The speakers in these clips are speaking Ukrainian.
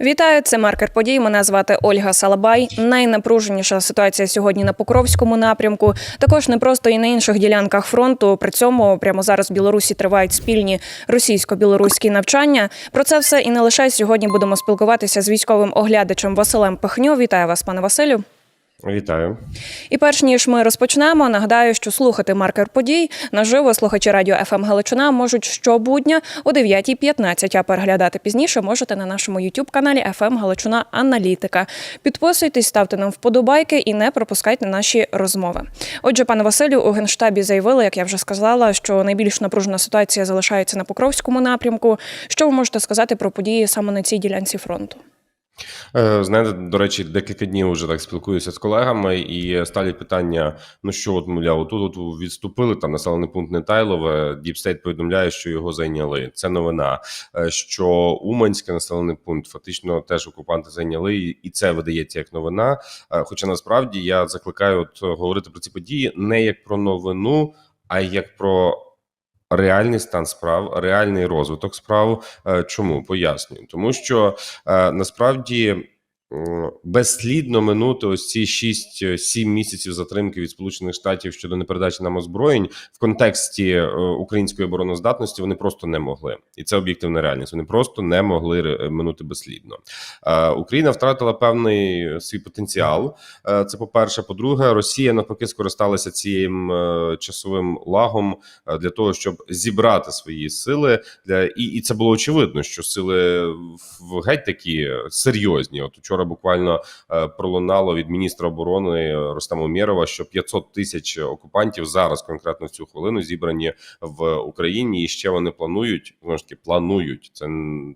Вітаю, це маркер подій. Мене звати Ольга Салабай. Найнапруженіша ситуація сьогодні на Покровському напрямку. Також не просто і на інших ділянках фронту. При цьому прямо зараз в Білорусі тривають спільні російсько-білоруські навчання. Про це все і не лише сьогодні будемо спілкуватися з військовим оглядачем Василем Пихньо. Вітаю вас, пане Василю. Вітаю. І перш ніж ми розпочнемо, нагадаю, що слухати маркер подій наживо слухачі радіо ФМ Галичина можуть щобудня о 9.15, а переглядати пізніше можете на нашому youtube каналі ФМ Галичина Аналітика. Підписуйтесь, ставте нам вподобайки і не пропускайте наші розмови. Отже, пане Василю, у генштабі заявили, як я вже сказала, що найбільш напружена ситуація залишається на Покровському напрямку. Що ви можете сказати про події саме на цій ділянці фронту? Е, Знаєте, до речі, декілька днів вже так спілкуюся з колегами, і ставлять питання: ну що, от мовляв, тут от відступили там населений пункт Нетайлове. Діпстейт повідомляє, що його зайняли. Це новина. Е, Що Уманський населений пункт фактично теж окупанти зайняли, і це видається як новина. Е, Хоча насправді я закликаю от говорити про ці події не як про новину, а як про. Реальний стан справ, реальний розвиток справ. Е, Чому пояснюю? Тому що е, насправді безслідно минути ось ці 6-7 місяців затримки від Сполучених Штатів щодо непередачі нам озброєнь в контексті е, української обороноздатності вони просто не могли, і це об'єктивна реальність. Вони просто не могли минути безслідно. Е, Україна втратила певний свій потенціал. Е, Це по перше. По-друге, Росія навпаки скористалася цим е, часовим лагом е, для того, щоб зібрати свої сили. Для і, і це було очевидно, що сили в геть такі серйозні. От вчора буквально е, пролунало від міністра оборони Ростема Умєрова, що 500 тисяч окупантів зараз, конкретно в цю хвилину, зібрані в Україні, і ще вони планують знову ж таки планують. Це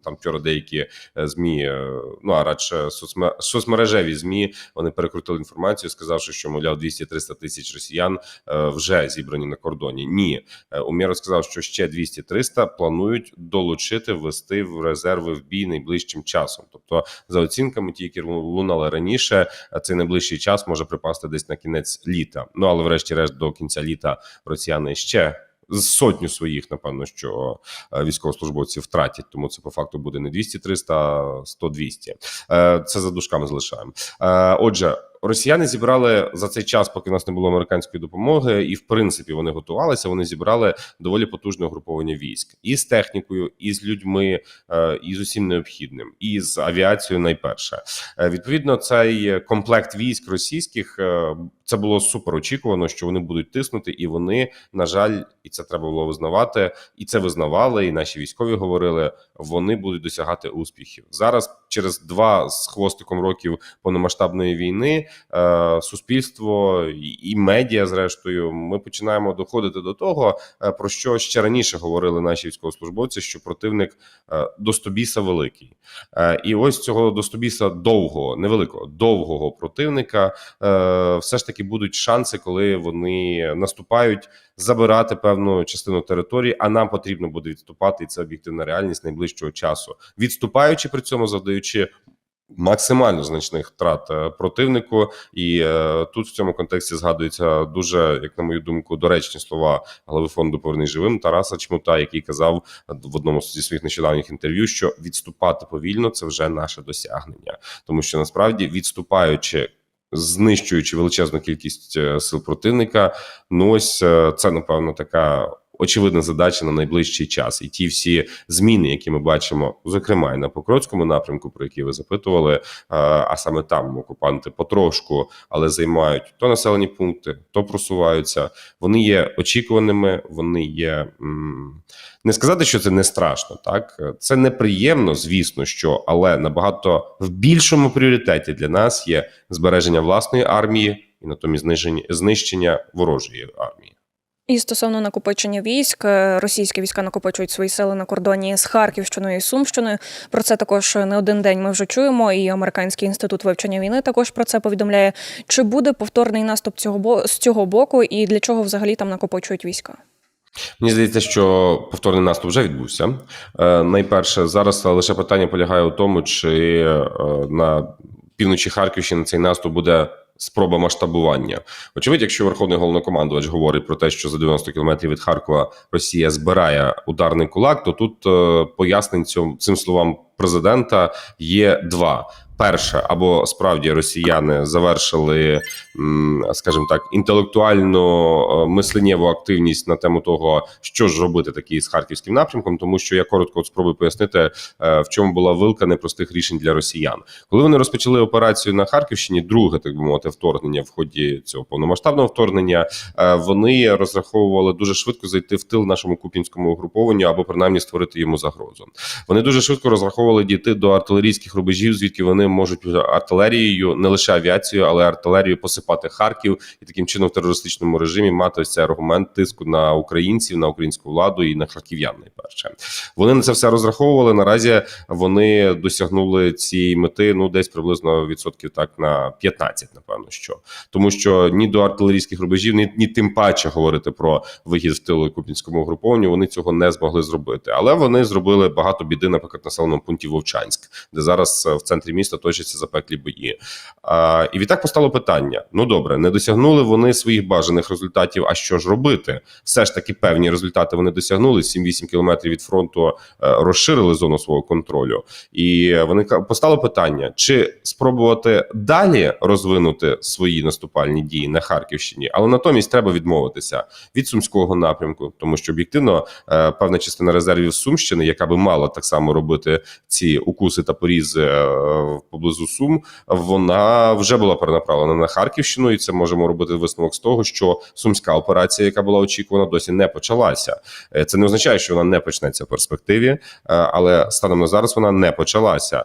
там вчора деякі е, змі, е, ну а радше соцме- соцмережеві змі вони перекрутили інформацію, сказавши, що мовляв 200-300 тисяч росіян вже зібрані на кордоні. Ні, Умєров сказав, що ще 200-300 планують долучити ввести в резерви в бій найближчим часом. Тобто, за оцінками, ті, які лунали раніше, цей найближчий час може припасти десь на кінець літа. Ну але, врешті-решт, до кінця літа росіяни ще. з Сотню своїх, напевно, що е, військовослужбовців втратять, тому це по факту буде не 200-300, а 100-200. Е, Це за дужками залишаємо. Е, Отже, росіяни зібрали за цей час, поки в нас не було американської допомоги, і в принципі вони готувалися. Вони зібрали доволі потужне угруповання військ і з технікою, і з людьми, е, і з усім необхідним, і з авіацією. Найперше, Е, відповідно, цей комплект військ російських е, це було супер очікувано, що вони будуть тиснути, і вони, на жаль, і це треба було визнавати, і це визнавали. І наші військові говорили, вони будуть досягати успіхів зараз. Через два з хвостиком років повномасштабної війни суспільство і, медіа, зрештою, ми починаємо доходити до того, е, про що ще раніше говорили наші військовослужбовці, що противник е, достобіса великий, е, і ось цього достобіса довгого, невеликого, довгого противника, е, все ж таки будуть шанси, коли вони наступають, забирати певну частину території. А нам потрібно буде відступати, і це об'єктивна реальність найближчого часу, відступаючи при цьому, завдаючи. Максимально значних втрат е, противнику, і е, тут в цьому контексті згадуються дуже, як на мою думку, доречні слова голови фонду «Повернись живим Тараса Чмута, який казав в одному зі своїх нещодавніх інтерв'ю, що відступати повільно це вже наше досягнення, тому що насправді відступаючи. Знищуючи величезну кількість е, сил противника, ну ось це напевно така очевидна задача на найближчий час. І ті всі зміни, які ми бачимо, зокрема і на Покровському напрямку, про які ви запитували, е, а саме там окупанти потрошку, але займають то населені пункти, то просуваються. Вони є очікуваними, вони є не сказати, що це не страшно. Так це неприємно, звісно, що але набагато в більшому пріоритеті для нас є збереження власної армії і натомість зниження знищення ворожої армії. І стосовно накопичення військ, е, російські війська накопичують свої сили на кордоні з Харківщиною і Сумщиною. Про це також не один день ми вже чуємо. І американський інститут вивчення війни також про це повідомляє. Чи буде повторний наступ цього з цього боку, і для чого взагалі там накопичують війська? Мені здається, що повторний наступ вже відбувся. Е, найперше, зараз лише питання полягає у тому, чи е, на півночі Харківщини цей наступ буде. Спроба масштабування. Очевидь, якщо верховний головнокомандувач говорить про те, що за 90 кілометрів від Харкова Росія збирає ударний кулак, то тут е, пояснень цьому цим словам президента є два. Перше, або справді росіяни завершили, скажімо так, інтелектуальну е, мисленнєву активність на тему того, що ж робити такі з харківським напрямком, тому що я коротко от спробую пояснити, е, в чому була вилка непростих рішень для росіян. Коли вони розпочали операцію на Харківщині, друге, так би мовити, вторгнення в ході цього повномасштабного вторгнення, е, вони розраховували дуже швидко зайти в тил нашому купінському угрупованню або принаймні створити йому загрозу. Вони дуже швидко розраховували дійти до артилерійських рубежів, звідки вони можуть артилерією, не лише авіацією, але артилерією посипати Харків і таким чином в терористичному режимі мати ось цей аргумент тиску на українців, на українську владу і на харків'ян. Найперше вони на це все розраховували. Наразі вони досягнули цієї мети ну десь приблизно відсотків так на 15, напевно, що тому, що ні до артилерійських рубежів, ні, ні тим паче говорити про вихід в тилу купінському угрупованню. Вони цього не змогли зробити, але вони зробили багато біди, наприклад, населеному пункті Вовчанськ, де зараз е, в центрі міста точаться запеклі бої. А, і відтак постало питання: ну добре, не досягнули вони своїх бажаних результатів. А що ж робити? Все ж таки певні результати вони досягнули. 7-8 кілометрів від фронту е, розширили зону свого контролю, і вони постало питання: чи спробувати далі розвинути свої наступальні дії на Харківщині, але натомість треба відмовитися від сумського напрямку, тому що об'єктивно е, певна частина резервів Сумщини, яка би мала так само робити ці укуси та порізи е, поблизу Сум, вона вже була перенаправлена на Харківщину, і це можемо робити висновок з того, що сумська операція, яка була очікувана, досі не почалася. Е, Це не означає, що вона не почнеться в перспективі, е, але станом на зараз вона не почалася.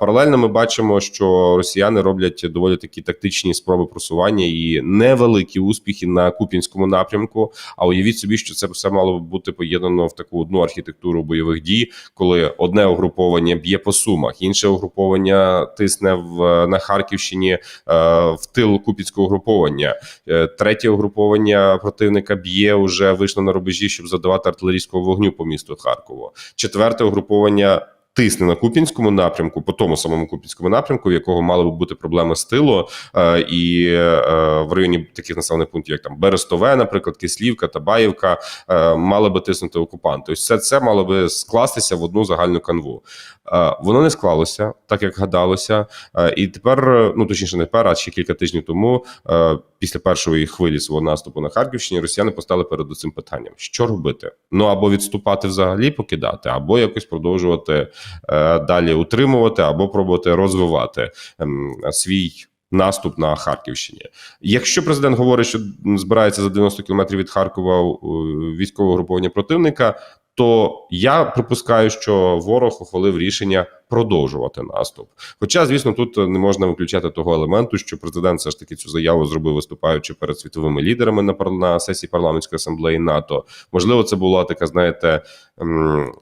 Паралельно ми бачимо, що росіяни роблять доволі такі тактичні спроби просування і невеликі успіхи на купінському напрямку. А уявіть собі, що це все мало б бути поєднано в таку одну архітектуру бойових дій, коли одне угруповання б'є по сумах, інше угруповання тисне в на Харківщині е, в тил Купіцького угруповання. Е, Третє угруповання противника б'є уже вийшло на рубежі, щоб задавати артилерійського вогню по місту Харкову. Четверте угруповання. Тисне на Купінському напрямку, по тому самому Купінському напрямку, в якого мали б бути проблеми з тилу, е, і е, в районі таких населених пунктів, як там Берестове, наприклад, Кислівка, Табаївка, е, мали би тиснути окупанти. Ось все це мало би скластися в одну загальну канву. Воно не склалося так, як гадалося. І тепер, ну точніше, не тепер, а ще кілька тижнів тому, після першої хвилі свого наступу на Харківщині, росіяни постали перед цим питанням: що робити? Ну або відступати взагалі, покидати, або якось продовжувати далі утримувати, або пробувати розвивати ем, свій. Наступ на Харківщині. Якщо президент говорить, що збирається за 90 кілометрів від Харкова е, військове угруповання противника, то я припускаю, що ворог ухвалив рішення продовжувати наступ. Хоча, звісно, тут не можна виключати того елементу, що президент все ж таки цю заяву зробив, виступаючи перед світовими лідерами на на сесії парламентської асамблеї НАТО. Можливо, це була така, знаєте,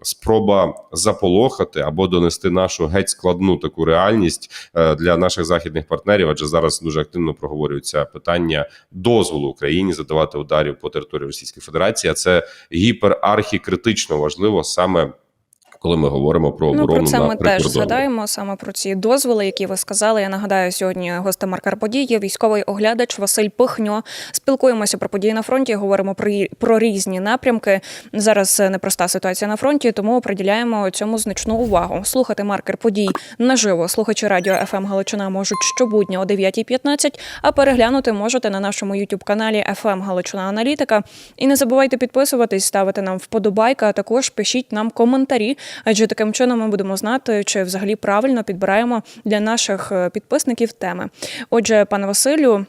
спроба заполохати або донести нашу геть складну таку реальність е, для наших західних партнерів, адже зараз дуже активно проговорюється питання дозволу Україні задавати ударів по території Російської Федерації. А це гіперархікритично важливо саме. Коли ми говоримо про Ну, про це на ми теж згадаємо саме про ці дозволи, які ви сказали. Я нагадаю, сьогодні гостем Маркар події, військовий оглядач Василь Пихньо. Спілкуємося про події на фронті, говоримо про про різні напрямки. Зараз непроста ситуація на фронті, тому приділяємо цьому значну увагу. Слухати маркер подій наживо. Слухачі радіо ФМ Галичина можуть щобудня о 9.15, а переглянути можете на нашому youtube каналі ФМ Галичина Аналітика. І не забувайте підписуватись, ставити нам вподобайка, а також пишіть нам коментарі, адже таким чином ми будемо знати, чи взагалі правильно підбираємо для наших е, підписників теми. Отже, пане Василю.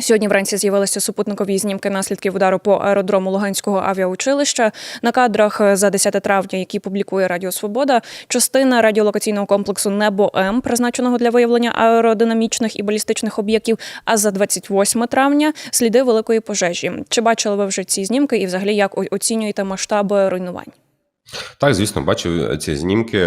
Сьогодні вранці з'явилися супутникові знімки наслідків удару по аеродрому Луганського авіаучилища. На кадрах за 10 травня, які публікує Радіо Свобода, частина радіолокаційного комплексу Небо М, призначеного для виявлення аеродинамічних і балістичних об'єктів. А за 28 травня сліди великої пожежі. Чи бачили ви вже ці знімки, і взагалі як оцінюєте масштаби руйнувань? Так, звісно, бачив ці знімки.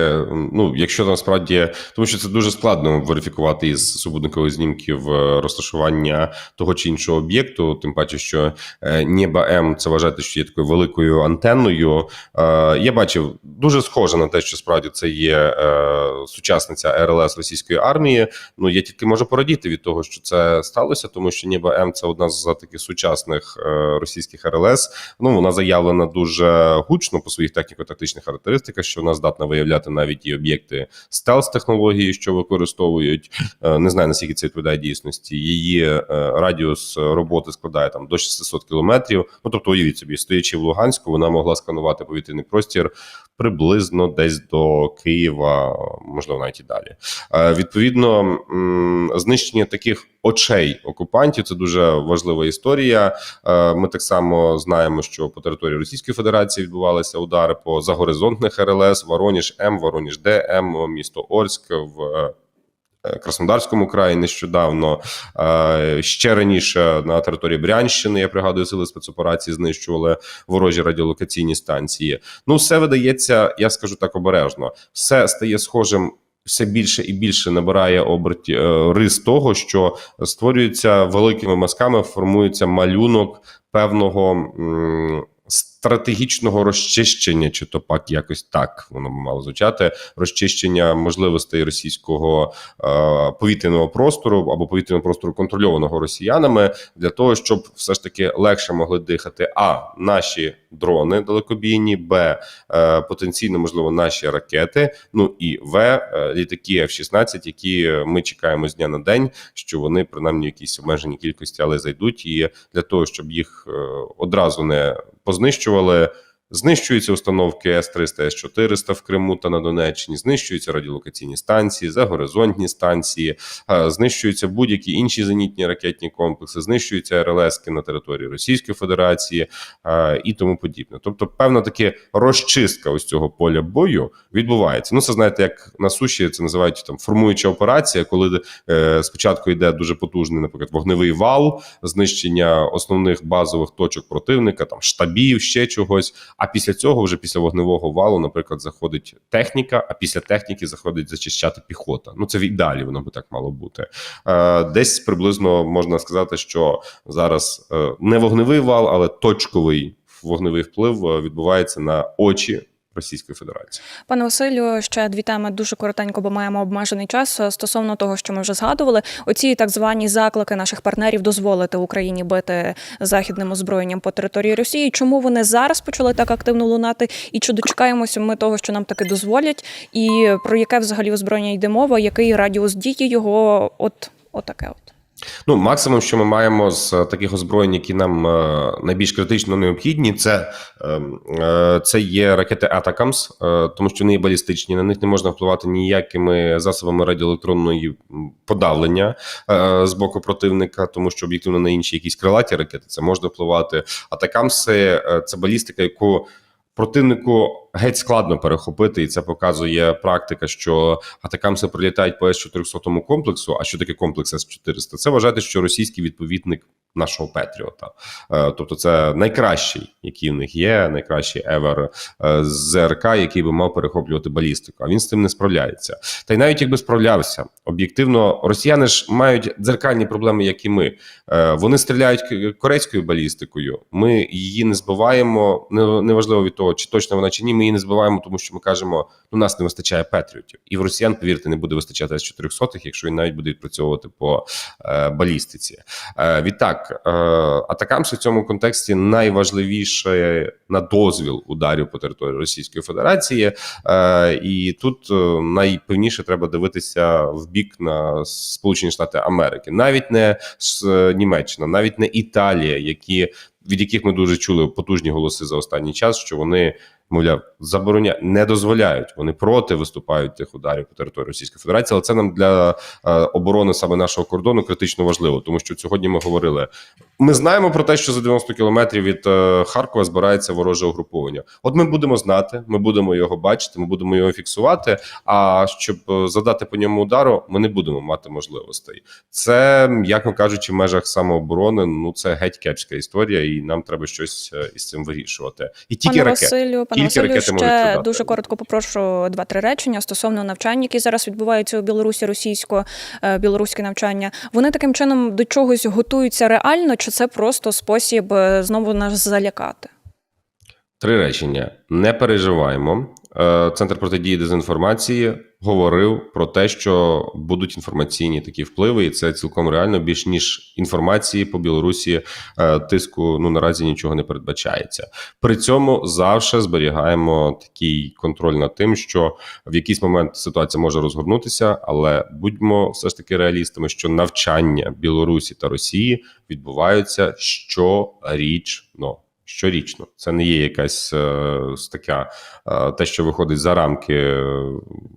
Ну, якщо насправді, тому що це дуже складно верифікувати із супутникових знімків е, розташування того чи іншого об'єкту, тим паче, що е, Нєба М це вважати, що є такою великою антенною. Е, Я бачив дуже схоже на те, що справді це є е, сучасниця РЛС російської армії. Ну я тільки можу порадіти від того, що це сталося, тому що Нєба М це одна з таких сучасних е, російських РЛС. Ну вона заявлена дуже гучно по своїх техніко тактичних характеристиках, що вона здатна виявляти навіть і об'єкти стелс технології, що використовують. Е, Не знаю наскільки це відповідає дійсності. Її е, радіус роботи складає там до 600 кілометрів. Ну тобто, уявіть собі, стоячи в Луганську, вона могла сканувати повітряний простір приблизно десь до Києва, можливо, навіть і далі. Е, Відповідно, знищення таких очей окупантів це дуже важлива історія. Е, Ми так само знаємо, що по території Російської Федерації відбувалися удари по загоризонтних РЛС, Вороніж М, Вороніж Д, М, місто Орськ в. е, Краснодарському краї нещодавно Е, ще раніше на території Брянщини, я пригадую, сили спецоперації знищували ворожі радіолокаційні станції. Ну, все видається, я скажу так обережно, все стає схожим. Все більше і більше набирає оберті е, рис того, що створюється великими мазками, формується малюнок певного м, стратегічного розчищення, чи то пак якось так воно мало звучати. Розчищення можливостей російського е, повітряного простору або повітряного простору контрольованого росіянами для того, щоб все ж таки легше могли дихати а наші дрони далекобійні, б е, потенційно можливо наші ракети. Ну і в е, літаки F-16, які ми чекаємо з дня на день, що вони принаймні в якійсь обмеженій кількості, але зайдуть. І для того, щоб їх е, одразу не познищували. Знищуються установки С-300, С-400 в Криму та на Донеччині, знищуються радіолокаційні станції, загоризонтні станції, е, знищуються будь-які інші зенітні ракетні комплекси, знищуються РЛСки на території Російської Федерації е, і тому подібне. Тобто, певна таки розчистка ось цього поля бою відбувається. Ну, це знаєте, як на суші це називають там формуюча операція, коли е, спочатку йде дуже потужний, наприклад, вогневий вал, знищення основних базових точок противника, там штабів, ще чогось. А після цього, вже після вогневого валу, наприклад, заходить техніка, а після техніки заходить зачищати піхота. Ну це в ідеалі воно би так мало бути. Е, Десь приблизно можна сказати, що зараз е, не вогневий вал, але точковий вогневий вплив е, відбувається на очі. Російської Федерації Пане Василю, ще дві теми дуже коротенько, бо маємо обмежений час. Стосовно того, що ми вже згадували, оці так звані заклики наших партнерів дозволити Україні бити західним озброєнням по території Росії. Чому вони зараз почали так активно лунати? І чи дочекаємося ми того, що нам таки дозволять? І про яке взагалі озброєння йде мова? Який радіус дії його? От отаке от. Ну, максимум, що ми маємо з е, таких озброєнь, які нам е, найбільш критично необхідні, це, е, е, це є ракети Атакамс, тому що вони є балістичні, на них не можна впливати ніякими засобами радіоелектронної подавлення з боку противника, тому що об'єктивно на інші якісь крилаті ракети це можна впливати. Атакамси це балістика, яку Противнику геть складно перехопити, і це показує практика, що атакамси прилітають по С-400 комплексу. А що таке комплекс С-400? Це вважати, що російський відповідник нашого Петріота. Е, Тобто, це найкращий, який в них є, найкращий евер е, ЗРК, який би мав перехоплювати балістику. А він з цим не справляється. Та й навіть якби справлявся, об'єктивно, росіяни ж мають дзеркальні проблеми, як і ми. Е, Вони стріляють корейською балістикою. Ми її не збиваємо. Неважливо від того, чи точно вона чи ні. Ми її не збиваємо, тому що ми кажемо, ну нас не вистачає Петріотів. І в росіян, повірте, не буде вистачати з 400 якщо він навіть буде відпрацьовувати по е, балістиці. Е, відтак, е, атакамси в цьому контексті найважливіше на дозвіл ударів по території Російської Федерації. Е, і тут е, найпевніше треба дивитися в бік на Сполучені Штати Америки, навіть не з е, Німеччина, навіть не Італія, які від яких ми дуже чули потужні голоси за останній час, що вони. Мовляв, забороня не дозволяють. Вони проти виступають тих ударів по території Російської Федерації, але це нам для е, оборони саме нашого кордону критично важливо, тому що сьогодні ми говорили. Ми знаємо про те, що за 90 кілометрів від е, Харкова збирається вороже угруповання. От ми будемо знати, ми будемо його бачити, ми будемо його фіксувати. А щоб е, задати по ньому удару, ми не будемо мати можливостей. Це, як кажучи, в межах самооборони. Ну це геть кепська історія, і нам треба щось із цим вирішувати. І тільки ракети. Василю, пане Тільки Василю, ракети ще дуже коротко попрошу два-три речення стосовно навчань, які зараз відбуваються у Білорусі, російсько-білоруські білоруське навчання. Вони таким чином до чогось готуються реально, чи це просто спосіб е, знову нас залякати? Три речення: не переживаємо. Е, центр протидії дезінформації говорив про те, що будуть інформаційні такі впливи, і це цілком реально більш ніж інформації по Білорусі е, тиску. Ну наразі нічого не передбачається. При цьому завжди зберігаємо такий контроль над тим, що в якийсь момент ситуація може розгорнутися, але будьмо все ж таки реалістами, що навчання Білорусі та Росії відбуваються щорічно. Щорічно це не є якась е, така е, те, що виходить за рамки е,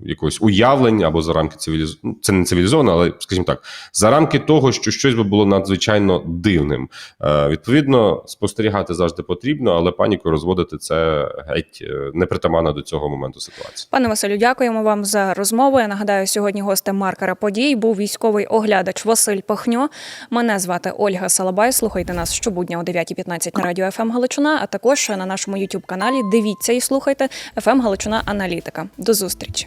якогось уявлення або за рамки цивіліз... ну, Це не цивілізовано, але скажімо так, за рамки того, що щось би було надзвичайно дивним. Е, відповідно, спостерігати завжди потрібно, але паніку розводити це геть е, непритаманно до цього моменту ситуації. Пане Василю, дякуємо вам за розмову. Я нагадаю, сьогодні гостем маркера подій був військовий оглядач Василь Пахньо. Мене звати Ольга Салабай. Слухайте нас щобудня о 9.15 на радіо ФМ Галичина, а також на нашому youtube каналі. Дивіться і слухайте ФМ Галичина Аналітика. До зустрічі.